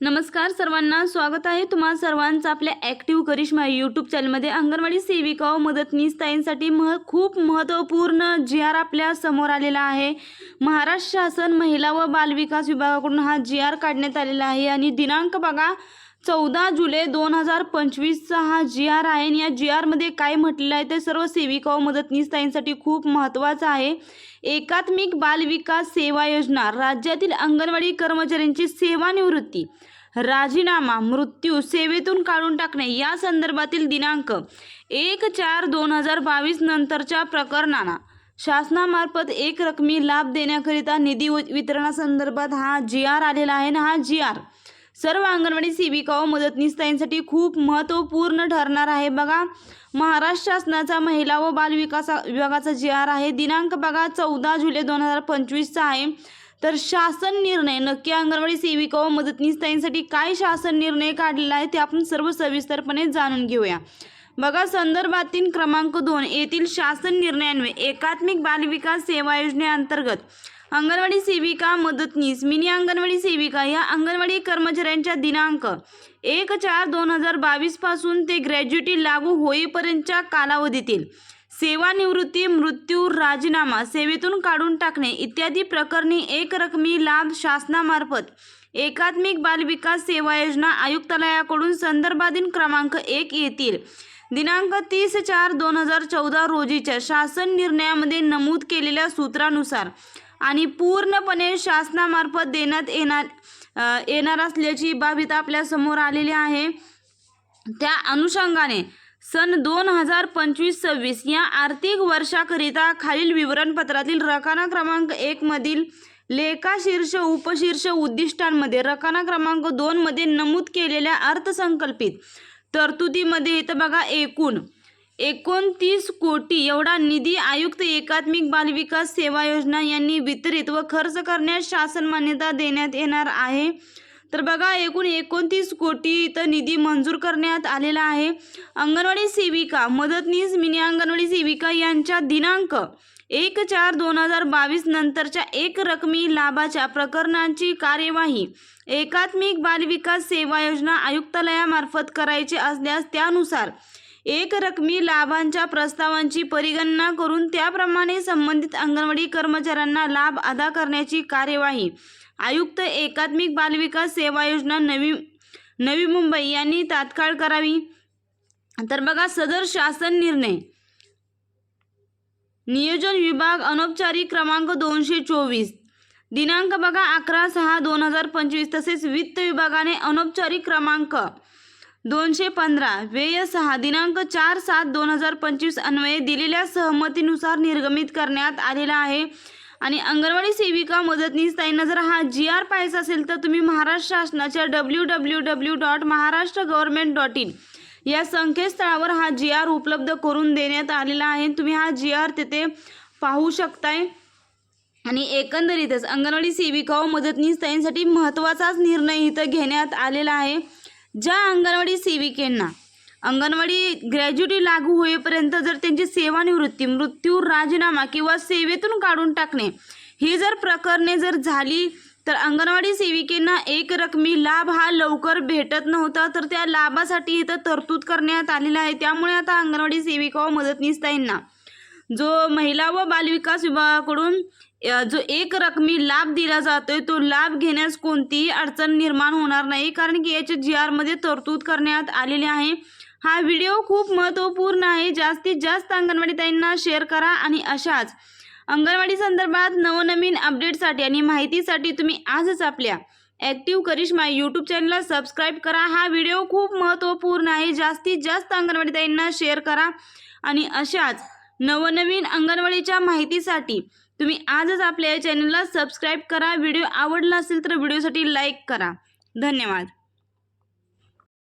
नमस्कार सर्वांना स्वागत आहे तुम्हा सर्वांचं आपल्या ॲक्टिव्ह करिश्मा यूट्यूब चॅनलमध्ये अंगणवाडी सेविका व मदतनीस ताईंसाठी मह खूप महत्त्वपूर्ण जी आर आपल्यासमोर आलेला आहे. महाराष्ट्र शासन महिला व बालविकास विभागाकडून हा जी आर काढण्यात आलेला आहे. आणि दिनांक बघा चौदा जुलै दोन हजार पंचवीसचा हा जी आर आहे आणि या जी आरमध्ये काय म्हटलेलं आहे ते सर्व सेविका व मदतनीस ताईंसाठी खूप महत्त्वाचं आहे. एकात्मिक बालविकास सेवा योजना राज्यातील अंगणवाडी कर्मचाऱ्यांची सेवानिवृत्ती राजीनामा मृत्यू सेवेतून काढून टाकणे या संदर्भातील दिनांक एक चार दोन हजार बावीस नंतरच्या प्रकरणांना शासनामार्फत एक रकमी लाभ देण्याकरिता निधी वितरणासंदर्भात हा जी आर आलेला आहे ना हा जी आर सर्व अंगणवाडी सेविका व मदतनीस ताईंसाठी खूप महत्त्वपूर्ण ठरणार आहे. बघा महाराष्ट्र शासनाचा महिला व बालविकास विभागाचा जी आर आहे दिनांक बघा चौदा जुलै दोन हजार पंचवीसचा आहे. तर शासन निर्णय नक्की अंगणवाडी सेविका व मदतनीस ताईंसाठी काय शासन निर्णय काढलेला आहे ते आपण सर्व सविस्तरपणे जाणून घेऊया. बघा संदर्भातील क्रमांक दोन येथील शासन निर्णयान्वये एकात्मिक बालविकास सेवा योजनेअंतर्गत अंगणवाडी सेविका मदतनीस. मिनी अंगणवाडी सेविका या अंगणवाडी कर्मचाऱ्यांच्या दिनांक एक चार दोन हजार बावीसपासून ते ग्रॅज्युटी लागू होईपर्यंतच्या कालावधीतील सेवानिवृत्ती मृत्यू राजीनामा सेवेतून काढून टाकणे इत्यादी प्रकरणी एकरकमी लाभ शासनामार्फत एकात्मिक बालविकास सेवा योजना आयुक्तालयाकडून संदर्भाधीन क्रमांक एक येतील. दिनांक तीस चार दोन हजार चौदा रोजीच्या शासन निर्णयामध्ये नमूद केलेल्या सूत्रानुसार आणि पूर्णपणे शासनामार्फत देण्यात येणार येणार असल्याची बाब इथं आपल्यासमोर आलेली आहे. त्या अनुषंगाने सन दोन हजार पंचवीस सव्वीस या आर्थिक वर्षाकरिता खालील विवरणपत्रातील रकाना क्रमांक एकमधील लेखाशीर्ष उपशीर्ष उद्दिष्टांमध्ये रकाना क्रमांक दोनमध्ये नमूद केलेल्या अर्थसंकल्पित तरतुदीमध्ये इथं बघा एकूण एकोणतीस कोटी एवढा निधी आयुक्त एकात्मिक बालविकास सेवा योजना यांनी वितरित व खर्च करण्यास शासन मान्यता देण्यात येणार आहे. तर बघा एकूण एकोणतीस कोटी इथं निधी मंजूर करण्यात आलेला आहे. अंगणवाडी सेविका मदतनीस मिनी अंगणवाडी सेविका यांच्या दिनांक एक चार दोन हजार बावीस नंतरच्या एक रकमी लाभाच्या प्रकरणांची कार्यवाही एकात्मिक बालविकास सेवा योजना आयुक्तालयामार्फत करायची असल्यास त्यानुसार एक रकमी लाभांच्या प्रस्तावांची परिगणना करून त्याप्रमाणे संबंधित अंगणवाडी कर्मचाऱ्यांना लाभ अदा करण्याची कार्यवाही. आयुक्त एकात्मिक बालविकास सेवा योजना नवी नवी मुंबई यांनी तात्काळ करावी. तर बघा सदर शासन निर्णय. नियोजन विभाग अनौपचारिक क्रमांक दोनशे चोवीस. दिनांक बघा अकरा सहा दोन हजार पंचवीस तसेच वित्त विभागाने अनौपचारिक क्रमांक दोनशे पंधरा. व्यय सहा. दिनांक चार सात दोन हजार पंचवीस अन्वये दिलेल्या सहमतीनुसार निर्गमित करण्यात आलेला आहे. आणि अंगणवाडी सेविका मदतनीस ताईंना जर हा जी आर पाहायचा असेल तर तुम्ही महाराष्ट्र शासनाच्या W W W dot Maharashtra government dot in या संकेतस्थळावर हा जी आर उपलब्ध करून देण्यात आलेला आहे. तुम्ही हा जी आर तिथे पाहू शकताय. आणि एकंदरीतच अंगणवाडी सेविका व मदतनीस ताईंसाठी महत्त्वाचाच निर्णय इथं घेण्यात आलेला आहे. ज्या अंगणवाडी सेविकेंना अंगणवाडी ग्रॅज्युटी लागू होईपर्यंत जर त्यांची सेवानिवृत्ती मृत्यू राजीनामा किंवा सेवेतून काढून टाकणे ही जर प्रकरणे जर झाली तर अंगणवाडी सेविकेंना एक रकमी लाभ हा लवकर भेटत नव्हता तर त्या लाभासाठी इथं तरतूद करण्यात आलेला आहे. त्यामुळे आता अंगणवाडी सेविका व मदतनीस ताईंना जो महिला व बालविकास विभागाकडून जो एक रकमी लाभ दिला जातोय तो लाभ घेण्यास कोणतीही अडचण निर्माण होणार नाही कारण की याच्या जी आरमध्ये तरतूद करण्यात आलेली आहे. हा व्हिडिओ खूप महत्त्वपूर्ण आहे. जास्तीत जास्त अंगणवाडी ताईंना शेअर करा आणि अशाच अंगणवाडी संदर्भात नवनवीन अपडेटसाठी आणि माहितीसाठी तुम्ही आजच आपल्या ॲक्टिव्ह करिश्मा यूट्यूब चॅनलला सबस्क्राईब करा. हा व्हिडिओ खूप महत्त्वपूर्ण आहे. जास्तीत जास्त अंगणवाडी ताईंना शेअर करा आणि अशाच नवनवीन अंगणवाडीच्या माहितीसाठी तुम्ही आजच आपल्या या चॅनलला सबस्क्राईब करा. व्हिडिओ आवडला असेल तर व्हिडिओसाठी लाईक करा. धन्यवाद.